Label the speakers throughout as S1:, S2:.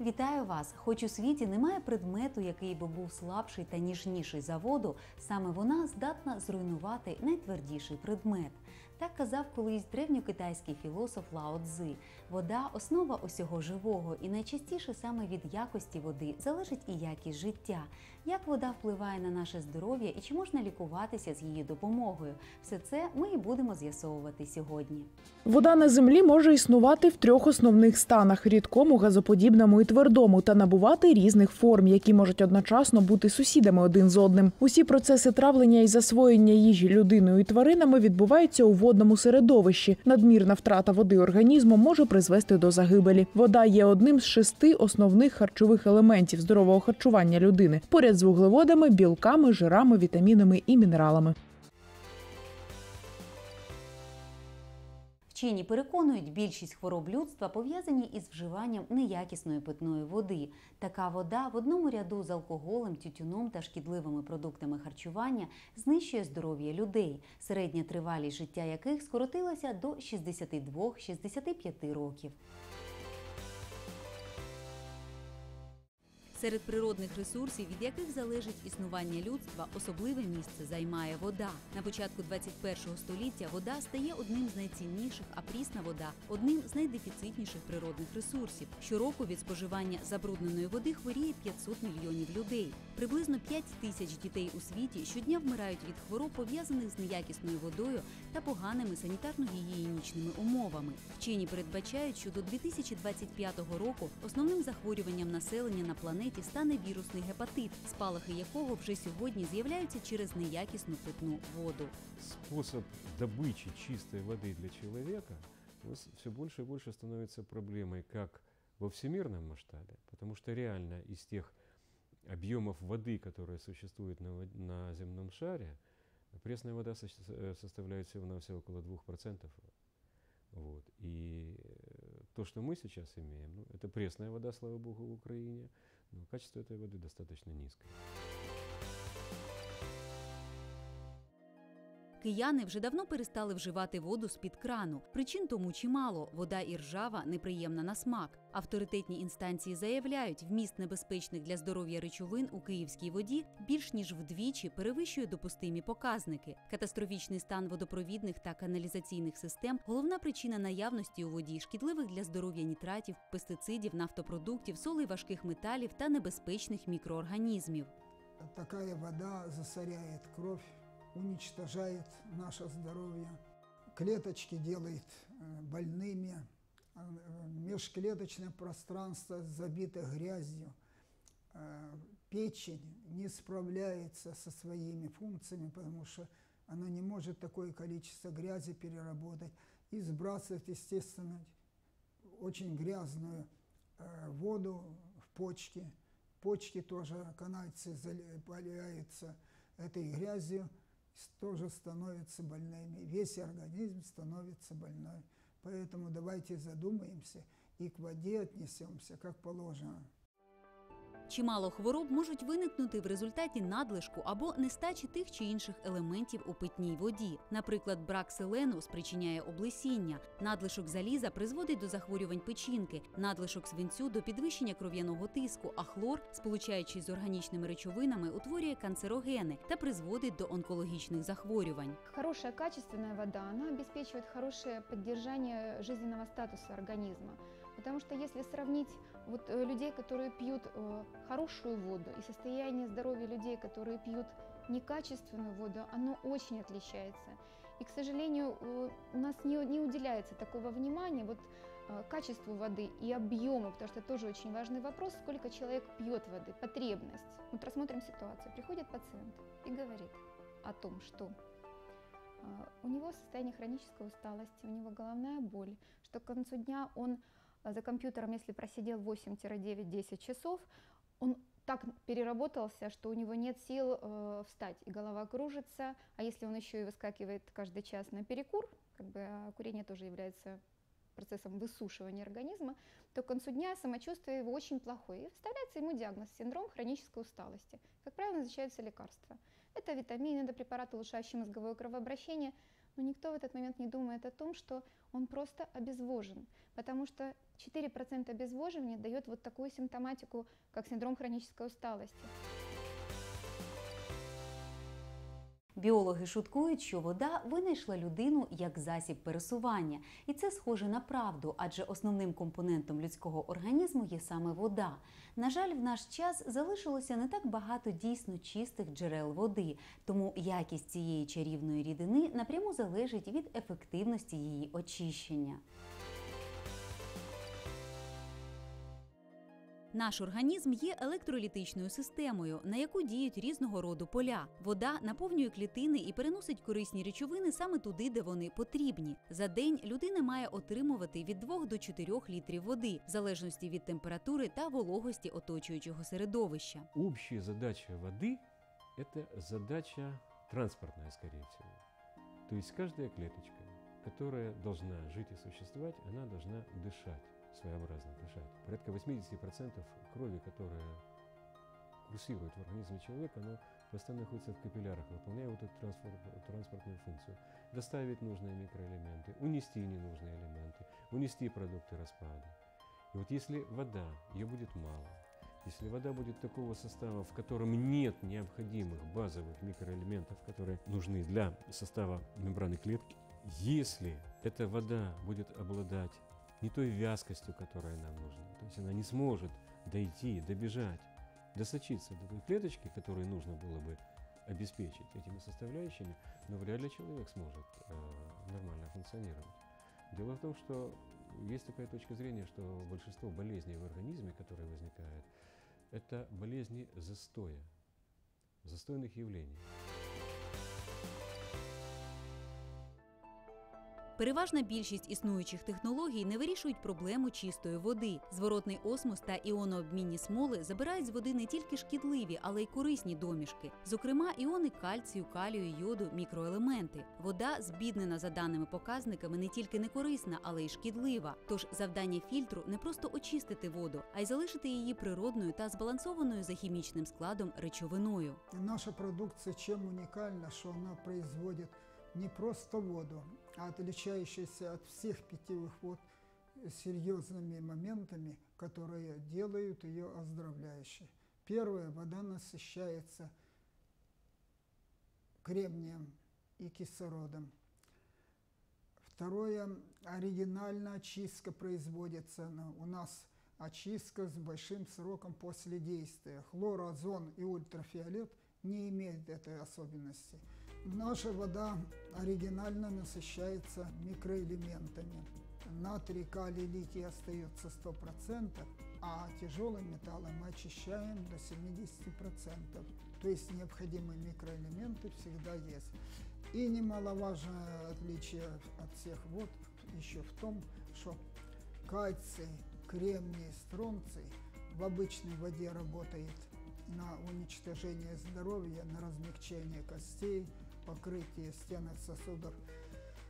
S1: Вітаю вас! Хоч у світі немає предмету, який би був слабший та ніжніший за воду, саме вона здатна зруйнувати найтвердіший предмет. Так казав колись древньокитайський філософ Лао Цзи. Вода основа усього живого, і найчастіше саме від якості води залежить і якість життя. Як вода впливає на наше здоров'я і чи можна лікуватися з її допомогою? Все це ми і будемо з'ясовувати сьогодні.
S2: Вода на землі може існувати в трьох основних станах: рідкому, газоподібному і твердому, та набувати різних форм, які можуть одночасно бути сусідами один з одним. Усі процеси травлення і засвоєння їжі людиною і тваринами відбуваються у водному середовищі. Надмірна втрата води організму може призвести до загибелі. Вода є одним з шести основних харчових елементів здорового харчування людини, поряд з вуглеводами, білками, жирами, вітамінами і мінералами.
S1: Вчені переконують, більшість хвороб людства пов'язані із вживанням неякісної питної води. Така вода в одному ряду з алкоголем, тютюном та шкідливими продуктами харчування знищує здоров'я людей, середня тривалість життя яких скоротилася до 62-65 років. Серед природних ресурсів, від яких залежить існування людства, особливе місце займає вода. На початку 21 століття вода стає одним з найцінніших, а прісна вода одним з найдефіцитніших природних ресурсів. Щороку від споживання забрудненої води хворіє 500 мільйонів людей. Приблизно 5 тисяч дітей у світі щодня вмирають від хвороб, пов'язаних з неякісною водою та поганими санітарно-гігієнічними умовами. Вчені передбачають, що до 2025 року основним захворюванням населення на планеті стане вірусний гепатит, спалахи якого вже сьогодні з'являються через неякісну питну воду.
S3: способ добычи чистой воды для человека все больше и больше становится проблемой как во всемирном масштабе, потому что реально из тех объемов воды, которые существуют на, вод- на земном шаре, пресная вода со- э, составляет всего-навсего около 2%. Вот. И э, то, что мы сейчас имеем, ну, это пресная вода, слава богу, в Украине, Но качество этой воды достаточно низкое.
S1: Кияни вже давно перестали вживати воду з-під крану. Причин тому чимало. Вода і ржава неприємна на смак. Авторитетні інстанції заявляють, вміст небезпечних для здоров'я речовин у київській воді більш ніж вдвічі перевищує допустимі показники. Катастрофічний стан водопровідних та каналізаційних систем головна причина наявності у воді шкідливих для здоров'я нітратів, пестицидів, нафтопродуктів, солей важких металів та небезпечних мікроорганізмів.
S4: Такая вода засоряет кровь, уничтожает наше здоровье, клеточки делает э, больными, э, межклеточное пространство забито грязью, Э, печень не справляется со своими функциями, потому что она не может такое количество грязи переработать и сбрасывает, естественно, очень грязную воду в почки. Почки тоже канальцы заливаются этой грязью, тоже становятся больными. Весь организм становится больной. Поэтому давайте задумаемся и к воде отнесемся как положено.
S1: Чимало хвороб можуть виникнути в результаті надлишку або нестачі тих чи інших елементів у питній воді. Наприклад, брак селену спричиняє облесіння, надлишок заліза призводить до захворювань печінки, надлишок свинцю до підвищення кров'яного тиску, а хлор, сполучаючись з органічними речовинами, утворює канцерогени та призводить до онкологічних захворювань.
S5: Хорошая качественная вода, она обеспечивает хорошее поддержание жизненного статуса организма. Потому что если сравнить вот э, людей, которые пьют э, хорошую воду, и состояние здоровья людей, которые пьют некачественную воду, оно очень отличается. И, к сожалению, у нас не, не уделяется такого внимания вот, э, качеству воды и объему, потому что это тоже очень важный вопрос, сколько человек пьет воды, потребность. Вот рассмотрим ситуацию. Приходит пациент и говорит о том, что у него состояние хронической усталости, у него головная боль, что к концу дня он за компьютером, если просидел 8-9-10 часов, он так переработался, что у него нет сил э, встать, и голова кружится, а если он еще и выскакивает каждый час на перекур, как бы а курение тоже является процессом высушивания организма, то к концу дня самочувствие его очень плохое. И вставляется ему диагноз синдром хронической усталости. Как правило, назначаются лекарства. Это витамины, это препараты, улучшающие мозговое кровообращение. Но никто в этот момент не думает о том, что он просто обезвожен, потому что 4% обезвоживания дает вот такую симптоматику, как синдром хронической усталости.
S1: Біологи шуткують, що вода винайшла людину як засіб пересування, і це схоже на правду, адже основним компонентом людського організму є саме вода. На жаль, в наш час залишилося не так багато дійсно чистих джерел води, тому якість цієї чарівної рідини напряму залежить від ефективності її очищення. Наш організм є електролітичною системою, на яку діють різного роду поля. Вода наповнює клітини і переносить корисні речовини саме туди, де вони потрібні. За день людина має отримувати від 2 до 4 літрів води, в залежності від температури та вологості оточуючого середовища.
S3: Общая задача воды – это задача транспортная, скорее всего. То есть каждая клеточка, которая должна жить и существовать, она должна дышать, Своеобразно дышать. Порядка 80% крови, которая курсирует в организме человека, она постоянно находится в капиллярах, выполняя вот эту транспортную функцию. Доставить нужные микроэлементы, унести ненужные элементы, унести продукты распада. И вот если вода, ее будет мало, если вода будет такого состава, в котором нет необходимых базовых микроэлементов, которые нужны для состава мембраны клетки, если эта вода будет обладать не той вязкостью, которая нам нужна, то есть она не сможет дойти, добежать, досочиться до той клеточки, которую нужно было бы обеспечить этими составляющими, но вряд ли человек сможет э, нормально функционировать. Дело в том, что есть такая точка зрения, что большинство болезней в организме, которые возникают, это болезни застоя, застойных явлений.
S1: Переважна більшість існуючих технологій не вирішують проблему чистої води. Зворотний осмос та іонообмінні смоли забирають з води не тільки шкідливі, але й корисні домішки, зокрема іони кальцію, калію, йоду, мікроелементи. Вода, збіднена за даними показниками, не тільки не корисна, але й шкідлива. Тож завдання фільтру не просто очистити воду, а й залишити її природною та збалансованою за хімічним складом речовиною.
S4: Наша продукция чем уникальна, что она производит не просто воду, а отличающаяся от всех питьевых вод серьезными моментами, которые делают ее оздоровляющей. Первое, вода насыщается кремнием и кислородом. Второе, оригинальная очистка производится. У нас очистка с большим сроком после действия. Хлор, озон и ультрафиолет не имеют этой особенности. Наша вода оригинально насыщается микроэлементами. Натрий, калий, литий остается 100%, а тяжелые металлы мы очищаем до 70%. То есть необходимые микроэлементы всегда есть. И немаловажное отличие от всех вод еще в том, что кальций, кремний, стронций в обычной воде работает на уничтожение здоровья, на размягчение костей, покрытие стенок сосудов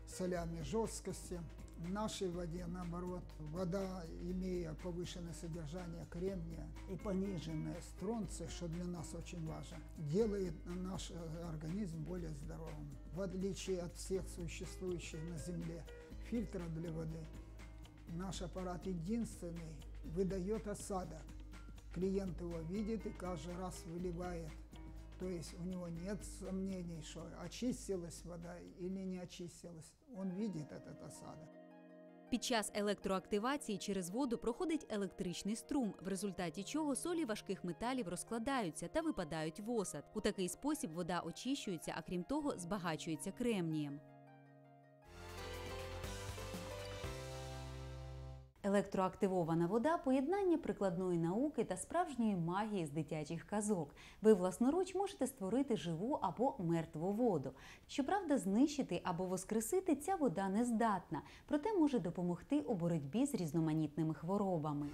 S4: солями жесткости. В нашей воде, наоборот, вода, имея повышенное содержание кремния и пониженное стронция, что для нас очень важно, делает наш э, организм более здоровым. В отличие от всех существующих на Земле фильтров для воды, наш аппарат единственный выдает осадок. Клиент его видит и каждый раз выливает. То есть у него нет сомнений, что очистилась вода или не очистилась. Он видит этот осадок.
S1: Під час електроактивації через воду проходить електричний струм, в результаті чого солі важких металів розкладаються та випадають в осад. У такий спосіб вода очищується, а крім того, збагачується кремнієм. Електроактивована вода поєднання прикладної науки та справжньої магії з дитячих казок. Ви власноруч можете створити живу або мертву воду. Щоправда, знищити або воскресити ця вода не здатна, проте може допомогти у боротьбі з різноманітними хворобами.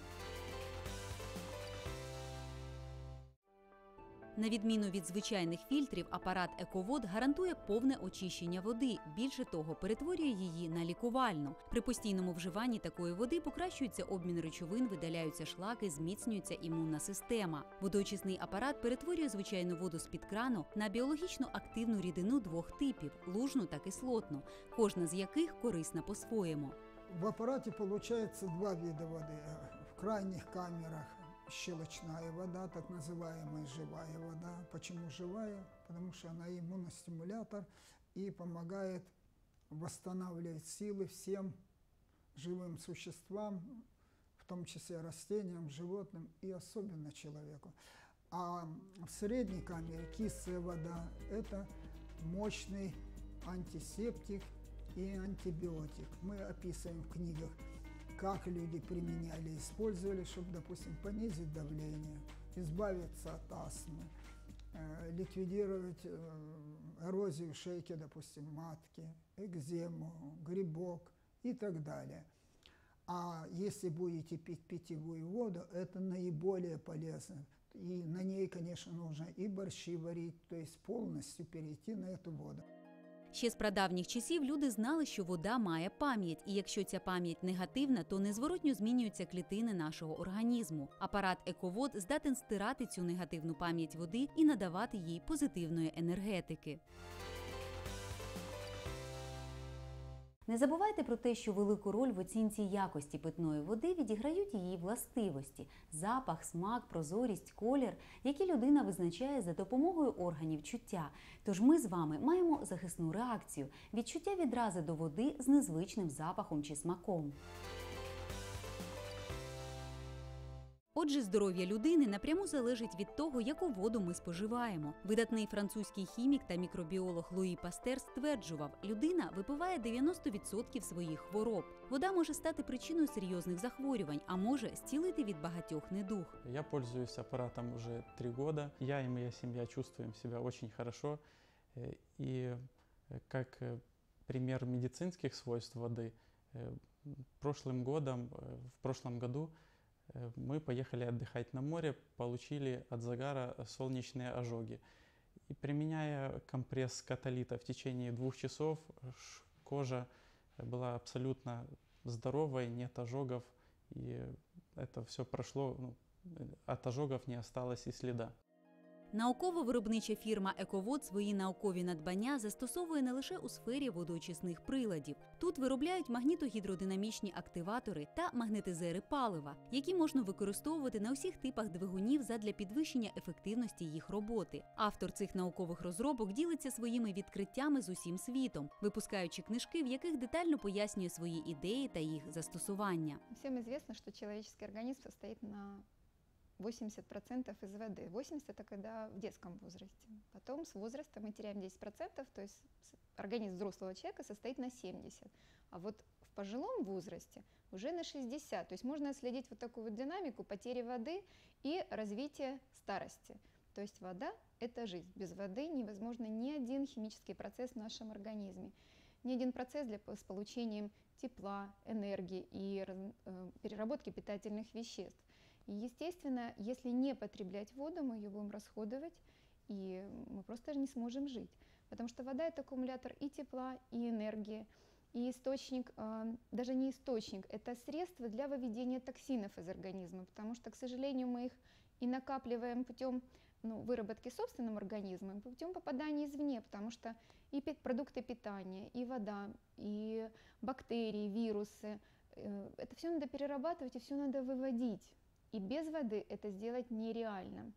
S1: На відміну від звичайних фільтрів, апарат Ековод гарантує повне очищення води. Більше того, перетворює її на лікувальну. При постійному вживанні такої води покращується обмін речовин, видаляються шлаки, зміцнюється імунна система. Водоочисний апарат перетворює звичайну воду з під крану на біологічно активну рідину двох типів лужну та кислотну, кожна з яких корисна по-своєму.
S4: В аппарате получается два вида воды. В крайних камерах щелочная вода, так называемая живая вода. Почему живая? Потому что она иммуностимулятор и помогает восстанавливать силы всем живым существам, в том числе растениям, животным и особенно человеку. А в средней камере кислая вода – это мощный антисептик и антибиотик. Мы описываем в книгах, как люди применяли, использовали, чтобы, допустим, понизить давление, избавиться от астмы, э, ликвидировать э, эрозию шейки, допустим, матки, экзему, грибок и так далее. А если будете пить питьевую воду, это наиболее полезно. И на ней, конечно, нужно и борщи варить, то есть полностью перейти на эту воду.
S1: Ще з прадавніх часів люди знали, що вода має пам'ять, і якщо ця пам'ять негативна, то незворотньо змінюються клітини нашого організму. Апарат Ековод здатен стирати цю негативну пам'ять води і надавати їй позитивної енергетики. Не забувайте про те, що велику роль в оцінці якості питної води відіграють її властивості: запах, смак, прозорість, колір, які людина визначає за допомогою органів чуття. Тож ми з вами маємо захисну реакцію відчуття відрази до води з незвичним запахом чи смаком. Отже, здоров'я людини напряму залежить від того, яку воду ми споживаємо. Видатний французький хімік та мікробіолог Луї Пастер стверджував, людина випиває 90% своїх хвороб. Вода може стати причиною серйозних захворювань, а може зцілити від багатьох недуг.
S6: Я пользуюсь аппаратом уже три года. Я и моя семья чувствуем себя очень хорошо. Э, И э, как э, пример медицинских свойств воды, э, прошлым годом, э, в прошлом году э, мы поехали отдыхать на море, получили от загара солнечные ожоги. И применяя компресс каталита в течение двух часов, кожа была абсолютно здоровой, нет ожогов, и это все прошло, ну, э, от ожогов не осталось и следа.
S1: Науково-виробнича фірма Ековод свої наукові надбання застосовує не лише у сфері водоочисних приладів. Тут виробляють магнітогідродинамічні активатори та магнетизери палива, які можна використовувати на усіх типах двигунів задля підвищення ефективності їх роботи. Автор цих наукових розробок ділиться своїми відкриттями з усім світом, випускаючи книжки, в яких детально пояснює свої ідеї та їх застосування.
S5: Всем известно, что человеческий организм состоит на 80% из воды. 80% это когда в детском возрасте. Потом с возраста мы теряем 10%, то есть организм взрослого человека состоит на 70%. А вот в пожилом возрасте уже на 60%. То есть можно отследить вот такую вот динамику потери воды и развития старости. То есть вода – это жизнь. Без воды невозможно ни один химический процесс в нашем организме. Ни один процесс для, с получением тепла, энергии и э, переработки питательных веществ. И, естественно, если не потреблять воду, мы ее будем расходовать, и мы просто не сможем жить. Потому что вода – это аккумулятор и тепла, и энергии, и источник, э, даже не источник, это средство для выведения токсинов из организма, потому что, к сожалению, мы их и накапливаем путем ну, выработки собственным организмом, путем попадания извне, потому что и продукты питания, и вода, и бактерии, вирусы, э, это все надо перерабатывать и все надо выводить. И без воды это сделать нереально.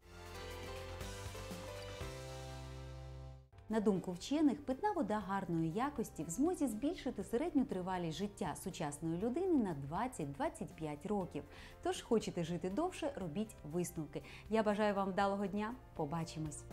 S1: На думку вчених, питна вода гарної якості в змозі збільшити середню тривалість життя сучасної людини на 20-25 років. Тож хочете жити довше, робіть висновки. Я бажаю вам вдалого дня. Побачимось!